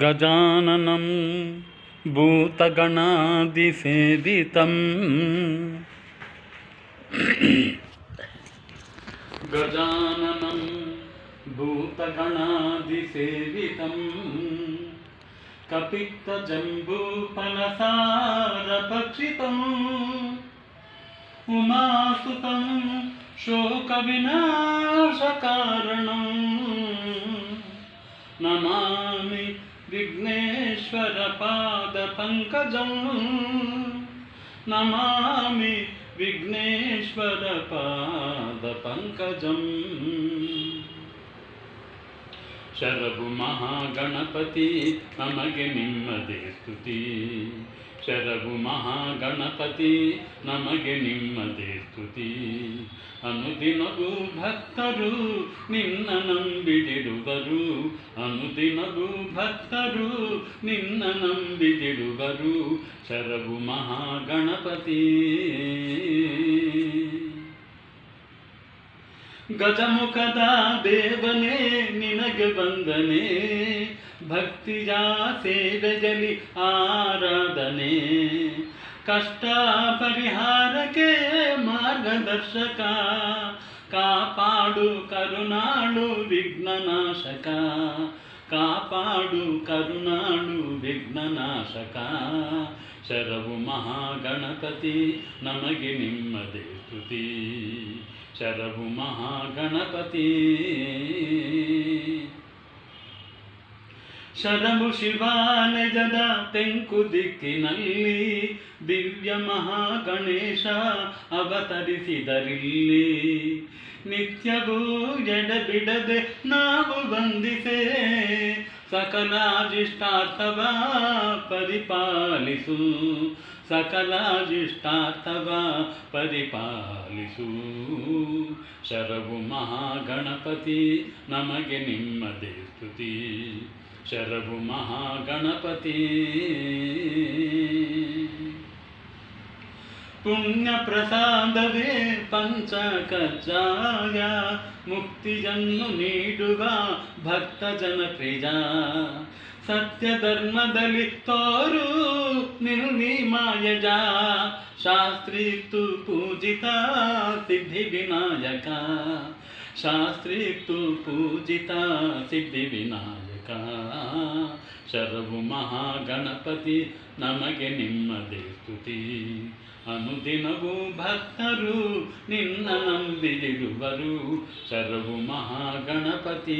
गजाननं भूतगणादिसेवितं गजाननं भूतगणादिसेवितं कपित्तजम्बूफलसारभक्षितम् उमासुतं शोकविनाशकारणम् नमामि विघ्नेश्वरपादपङ्कजम् नमामि विघ्नेश्वरपादपङ्कजम् ಶರಭು ಮಹಾಗಣಪತಿ, ನಮಗೆ ನಿಮ್ಮದೇ ಸ್ತುತಿ. ಶರಭು ಮಹಾಗಣಪತಿ, ನಮಗೆ ನಿಮ್ಮದೇ ಸ್ತುತಿ. ಅನುದಿನವೂ ಭಕ್ತರು ನಿನ್ನ ನಂಬಿದಿರುವರು. ಅನುದಿನವೂ ಭಕ್ತರು ನಿನ್ನ ನಂಬಿದಿರುವರು. ಶರಭು ಮಹಾಗಣಪತಿ. ಗಜಮುಖದ ದೇವನೇ ನಿನಗೆ ಬಂದನೆ ಭಕ್ತಿಯ ಸೇವೆಯಲ್ಲಿ ಆರಾಧನೆ ಕಷ್ಟ ಪರಿಹಾರಕ್ಕೆ ಮಾರ್ಗದರ್ಶಕ ಕಾಪಾಡು ಕರುಣಾಳು ವಿಘ್ನನಾಶಕ ಕಾಪಾಡು ಕರುಣಾಳು ವಿಘ್ನನಾಶಕ. ಶರವು ಮಹಾಗಣಪತಿ ನಮಗೆ ನಿಮ್ಮದೇ ಸ್ತುತಿ. ಶರವು ಮಹಾಗಣಪತಿ. ಶರವು ಶಿವಾನೆಜದ ತೆಂಕು ದಿಕ್ಕಿನಲ್ಲಿ ದಿವ್ಯ ಮಹಾಗಣೇಶ ಅವತರಿಸಿದರಿಲ್ಲಿ. ನಿತ್ಯವೂ ಎಡಬಿಡದೆ ನಾವು ವಂದಿಸೆ ಸಕಲಾಜಿಷ್ಟಾರ್ಥವ ಪರಿಪಾಲಿಸು ಸಕಲಾಜಿಷ್ಟಾರ್ಥವ ಪರಿಪಾಲಿಸು. ಶರಭು ಮಹಾಗಣಪತಿ, ನಮಗೆ ನಿಮ್ಮದೇ ಸ್ತುತಿ. ಶರವು ಮಹಾಗಣಪತಿ ಪುಣ್ಯ ಪ್ರಸಾದವೇ ಪಂಚಕಜ್ಜಾಯ ಮುಕ್ತಿಯನ್ನು ನೀಡುವ ಭಕ್ತ ಜನಪ್ರಿಯ ಸತ್ಯ ಧರ್ಮದಲ್ಲಿ ತೋರು ನಿರ್ನಿಮಾಯಜ ಶಾಸ್ತ್ರೀತು ಪೂಜಿತ ಸಿದ್ಧಿ ವಿನಾಯಕ ಶಾಸ್ತ್ರೀತು ಪೂಜಿತ ಸಿದ್ಧಿ ವಿನಾಯಕ ಶರವು ಮಹಾಗಣಪತಿ ನಮಗೆ ನಿಮ್ಮದೇ ಸ್ತುತಿ. ಅನುದಿನವೂ ಭಕ್ತರು ನಿನ್ನ ನಂಬಿದಿರುವರು ಶರವು ಮಹಾಗಣಪತಿ.